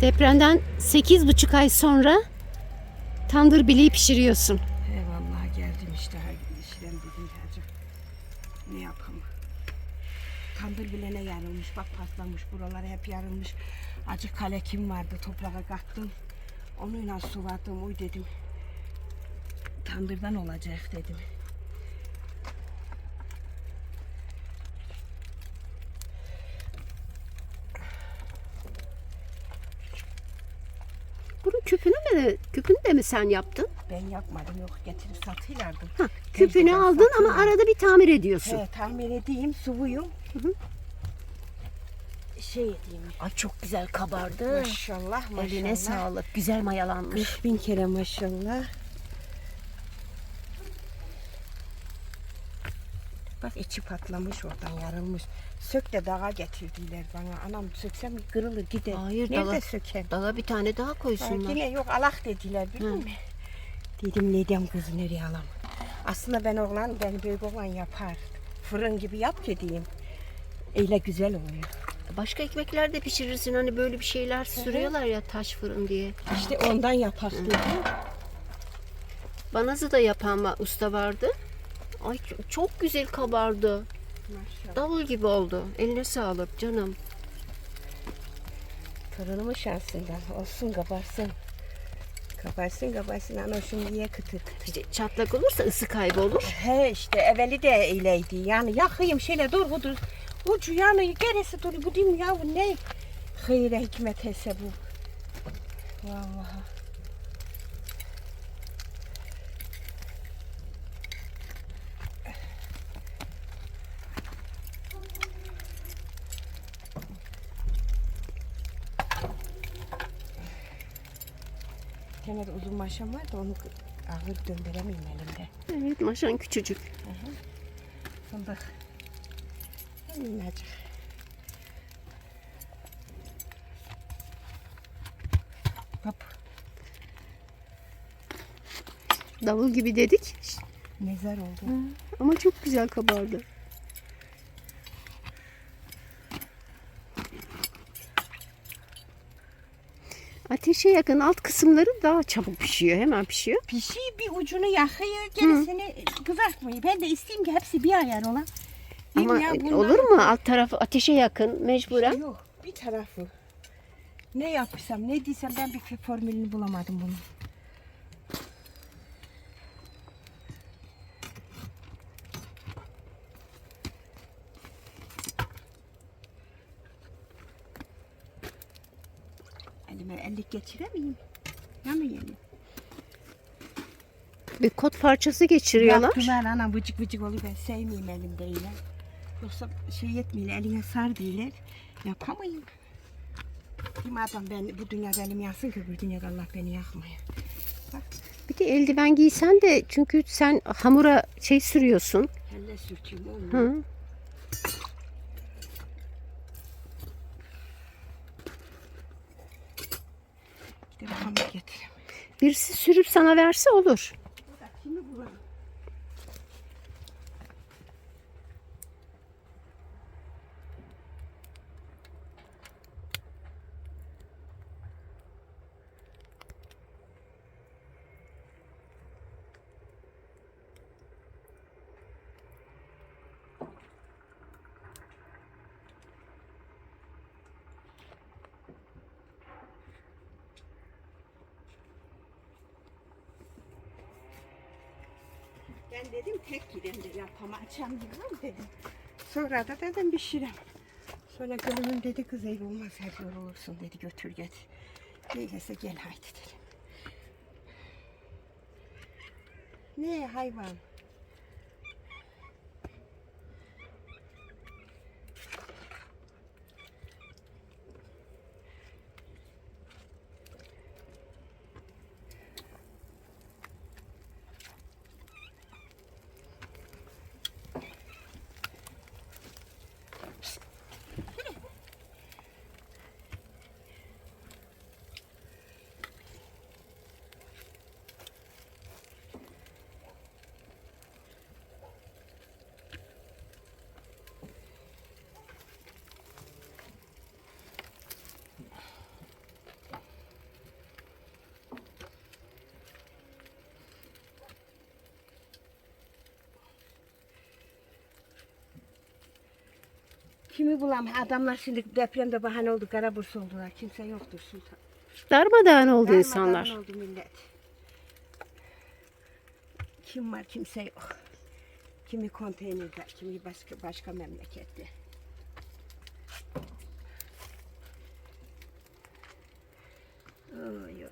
Depremden 8,5 ay sonra tandır bileği pişiriyorsun. Eyvallah geldim işte her gün işlem dedim gelecek. Ne yapalım? Tandır bile ne yarılmış bak patlamış buralar hep yarılmış. Acı kale kim vardı toprağa kattım. Onunla suladım uy dedim. Tandırdan olacak dedim. Küpünü de, küpünü de mi sen yaptın? Ben yapmadım yok getirip satıyorlardı. Ha, küpünü Teyzeden aldın ama satıyorlar. arada bir tamir ediyorsun. He, tahmin edeyim sıvıyım. Şey edeyim. Ay çok güzel kabardı. Maşallah maşallah. Eline sağlık. Güzel mayalanmış. 40 bin kere maşallah. Bak içi patlamış oradan yarılmış. Sök de dağa getirdiler bana. Anam söksem kırılır gider. Hayır, Nerede dağa- sökem? Dala bir tane daha Ha, koysunlar. yine yok alak dediler biliyor musun? Dedim ne diyeyim kızı nereye alam. Aslında ben oğlan, ben büyük oğlan yapar. Fırın gibi yap diyeyim. Öyle güzel oluyor. Başka ekmekler de pişirirsin. Hani böyle bir şeyler sürüyorlar ya taş fırın diye. İşte ondan yapak dedim. Banazı da yapan usta vardı. Ay çok güzel kabardı. Maşallah. Davul gibi oldu. Eline sağlık canım. Torunumun şansından olsun kabarsın. Kabarsın kabarsın ana şunu ye kıtır kıtır. İşte çatlak olursa ısı kaybı He işte evveli de öyleydi. Yani yakayım şöyle dur bu dur. Ucu yani gerisi dur bu değil mi ya bu ne? Hayır hikmet ese bu. Vallahi. Tane de uzun maşam var da onu ağır döndüremeyim elimde. Evet maşan küçücük. Fındık. Minnacık. Hop. Davul gibi dedik. Mezar oldu. Ama çok güzel kabardı. Ateşe yakın alt kısımları daha çabuk pişiyor. Hemen pişiyor. Pişiyi bir ucunu yakıyor, gerisini kızartmayı. Ben de isteyeyim ki hepsi bir ayar ola. Ama ya, bunlar- olur mu? Alt tarafı ateşe yakın mecburen. Yok, bir tarafı. Ne yapsam, ne diysem ben bir formülünü bulamadım bunun. Elime ellik geçiremeyeyim. Yanıyor. Bir kot parçası geçiriyorlar. Yaptılar ana vıcık vıcık oluyor ben sevmeyeyim elimde öyle. Yoksa şey yetmiyor eline sar değiller. Yapamayayım. Madem ben bu dünyada elim yansın ki öbür dünyada Allah beni yakmıyor. Bak Bir de eldiven giysen de çünkü sen hamura şey sürüyorsun. elle sürteyim olmuyor. Hı. Hamur getireyim. Birisi sürüp sana verse olur. Kimi bulalım? Ben dedim tek gidem de yapamayacağım dedim. Sonra da dedim bir şirin. Sonra gönlüm dedi kız ev olmaz her yol olursun dedi götür get. Öyleyse gel haydi dedim. Ne hayvan? Kimi bulam? Adamlar şimdi depremde bahane oldu. Kara borsa oldular. Kimse yoktur sultan. Darmadağın oldu Darmadağın insanlar. oldu millet. Kim var kimse yok. Kimi konteynerde, kimi başka başka memlekette. Oy oy.